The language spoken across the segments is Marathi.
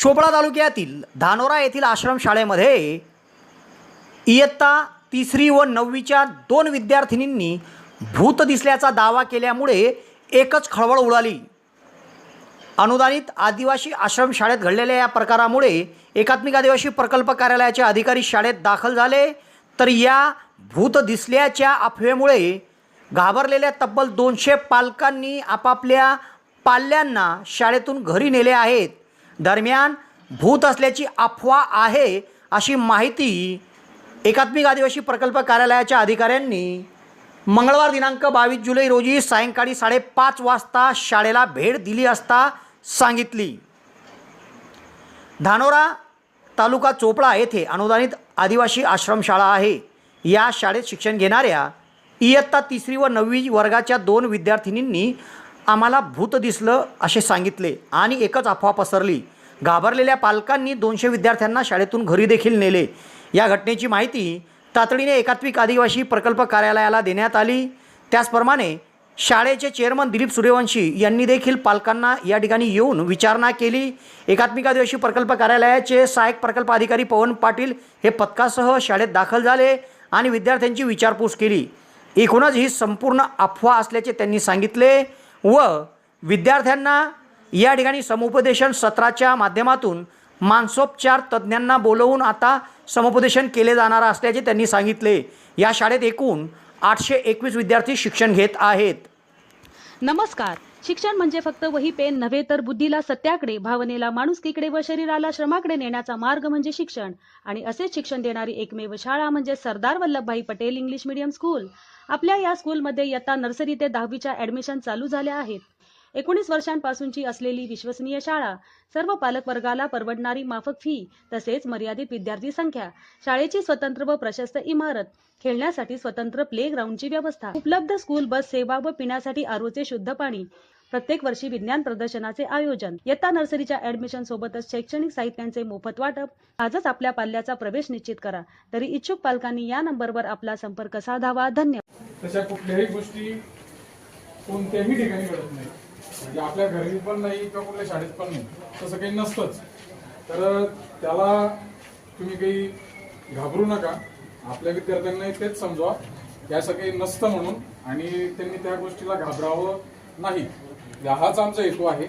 चोपडा तालुक्यातील धानोरा येथील आश्रमशाळेमध्ये इयत्ता तिसरी व नववीच्या दोन विद्यार्थिनींनी भूत दिसल्याचा दावा केल्यामुळे एकच खळबळ उडाली. अनुदानित आदिवासी आश्रमशाळेत घडलेल्या या प्रकारामुळे एकात्मिक आदिवासी प्रकल्प कार्यालयाचे अधिकारी शाळेत दाखल झाले तर या भूत दिसल्याच्या अफवेमुळे घाबरलेल्या तब्बल दोनशे पालकांनी आपापल्या पाल्यांना शाळेतून घरी नेले आहेत. दरम्यान भूत असल्याची अफवा आहे अशी माहिती एकात्मिक आदिवासी प्रकल्प कार्यालयाच्या अधिकाऱ्यांनी मंगळवार दिनांक बावीस जुलै रोजी सायंकाळी साडेपाच वाजता शाळेला भेट दिली असता सांगितली. धानोरा तालुका चोपडा येथे अनुदानित आदिवासी आश्रमशाळा आहे. या शाळेत शिक्षण घेणाऱ्या इयत्ता तिसरी व नववी वर्गाच्या दोन विद्यार्थिनींनी आम्हाला भूत दिसलं असे सांगितले आणि एकच अफवा पसरली. घाबरलेल्या पालकांनी दोनशे विद्यार्थ्यांना शाळेतून घरी देखील नेले. या घटनेची माहिती तातडीने एकात्मिक आदिवासी प्रकल्प कार्यालयाला देण्यात आली. त्याचप्रमाणे शाळेचे चेअरमन दिलीप सूर्यवंशी यांनी देखील पालकांना या ठिकाणी येऊन विचारणा केली. एकात्मिक आदिवासी प्रकल्प कार्यालयाचे सहाय्यक प्रकल्प अधिकारी पवन पाटील हे पथकासह शाळेत दाखल झाले आणि विद्यार्थ्यांची विचारपूस केली. एकूणच ही संपूर्ण अफवा असल्याचे त्यांनी सांगितले. व विद्यार्थ्यांना या ठिकाणी समुपदेशन सत्राच्या माध्यमातून मानसोपचार तज्ज्ञांना बोलवून आता समुपदेशन केले जाणार असल्याचे त्यांनी सांगितले. या शाळेत एकूण आठशे एकवीस विद्यार्थी शिक्षण घेत आहेत. नमस्कार. शिक्षण म्हणजे फक्त वही पेन नव्हे तर बुद्धीला सत्याकडे भावनेला माणुसकीकडे व शरीराला श्रमाकडे नेण्याचा मार्ग म्हणजे शिक्षण. आणि असेच शिक्षण देणारी एकमेव शाळा म्हणजे Sardar Vallabhbhai Patel English medium school. आपल्या या स्कूलमध्ये इयत्ता नर्सरी ते दहावीच्या ऍडमिशन चालू झाल्या आहेत. एकोणीस वर्षांपासूनची असलेली विश्वसनीय शाळा सर्व पालक वर्गाला परवडणारी माफक फी तसेच मर्यादित विद्यार्थी संख्या शाळेची स्वतंत्र व प्रशस्त इमारत खेळण्यासाठी स्वतंत्र प्ले ग्राउंडची व्यवस्था उपलब्ध स्कूल बस सेवा व पिण्यासाठी आरोचे शुद्ध पाणी प्रत्येक वर्षी विज्ञान प्रदर्शनाचे आयोजन. इयत्ता नर्सरीच्या ऍडमिशन सोबतच शैक्षणिक साहित्यांचे मोफत वाटप. आजच आपल्या पाल्याचा प्रवेश निश्चित करा. तरी इच्छुक पालकांनी या नंबरवर आपला संपर्क साधावा. धन्यवाद. तशा कुठल्याही गोष्टी कोणत्याही ठिकाणी घडत नाही. म्हणजे आपल्या घरी पण नाही किंवा कुठल्या शाळेत पण नाही. तसं काही नसतंच. तर त्याला तुम्ही काही घाबरू नका. आपल्या विद्यार्थ्यांना तेच समजवा. या सगळे नसतं म्हणून आणि त्यांनी त्या गोष्टीला घाबरावं नाही. या हाच आमचा हेतू आहे.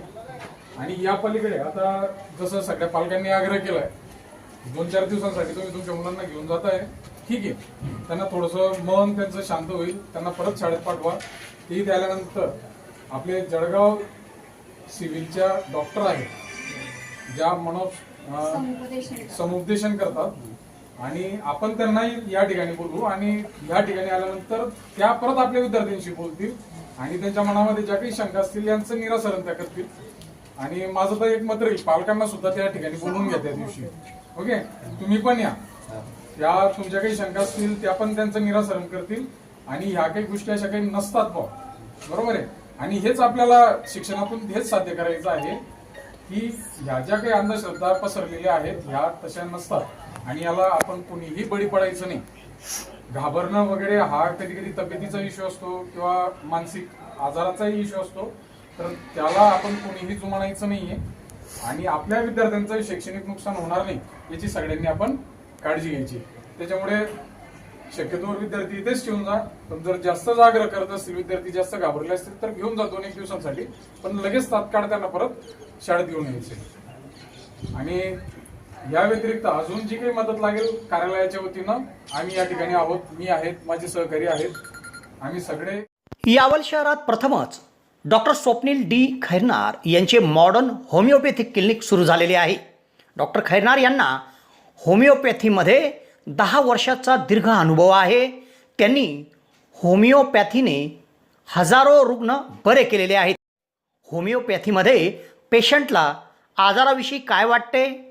आणि या पलीकडे आता जसं सगळ्या पालकांनी आग्रह केलाय दोन चार दिवसांसाठी तुम्ही तुमच्या मुलांना घेऊन जात आहे ठीक आहे. त्यांना थोडंसं मन त्यांचं शांत होईल. त्यांना परत शाळेत पाठवा. तेही आल्यानंतर आपले जळगाव सिव्हिलच्या डॉक्टर आहेत ज्या मनोज समुपदेशन करतात. आणि आपण त्यांनाही या ठिकाणी बोलू आणि या ठिकाणी आल्यानंतर त्या परत आपल्या विद्यार्थ्यांशी बोलतील. आणि त्यांच्या मनामध्ये ज्या काही शंका असतील यांचं निरासरण त्या करतील. आणि माझं तर एक मत राहील पालकांना सुद्धा त्या ठिकाणी बोलून घ्या त्या दिवशी. ओके? तुम्ही पण या. त्या तुमच्या काही शंका असतील त्या पण त्यांचं निरासरण करतील. आणि ह्या काही गोष्टी अशा काही नसतात भाऊ बरोबर आहे? आणि हेच आपल्याला शिक्षणातून हेच साध्य करायचं आहे की ह्या ज्या काही अंधश्रद्धा पसरलेल्या आहेत ह्या तशा नसतात. आणि याला आपण कोणीही बळी पडायचं नाही. घाबरणं वगैरे हा कधी कधी तब्येतीचा इश्यू असतो किंवा मानसिक आजाराचाही इश्यू असतो. तर त्याला आपण कोणीही जुमानायचं नाहीये. आणि आपल्या विद्यार्थ्यांचं शैक्षणिक नुकसान होणार नाही याची सगळ्यांनी आपण काळजी घ्यायची. त्याच्यामुळे शक्यतोवर विद्यार्थी इथेच ठेवून जा. पण जर जास्त जागर करत असतील विद्यार्थी जास्त घाबरले असतील तर घेऊन जा दोन एक दिवसांसाठी. पण लगेच तात्काळ त्यांना परत शाळेत घेऊन यायचे. आणि या व्यतिरिक्त अजून जी काही मदत लागेल कार्यालयाच्या वतीनं आम्ही या ठिकाणी आहोत. मी आहेत माझे सहकारी आहेत. आम्ही सगळे यावल शहरात प्रथमच डॉक्टर स्वप्नील डी खैरनार यांचे मॉडर्न होमिओपॅथिक क्लिनिक सुरू झालेले आहे. डॉक्टर खैरनार यांना होमिओपॅथीमध्ये दहा वर्षाचा दीर्घ अनुभव आहे. त्यांनी होमिओपॅथीने हजारो रुग्ण बरे केलेले आहेत. होमिओपॅथीमध्ये पेशंटला आजाराविषयी काय वाटते?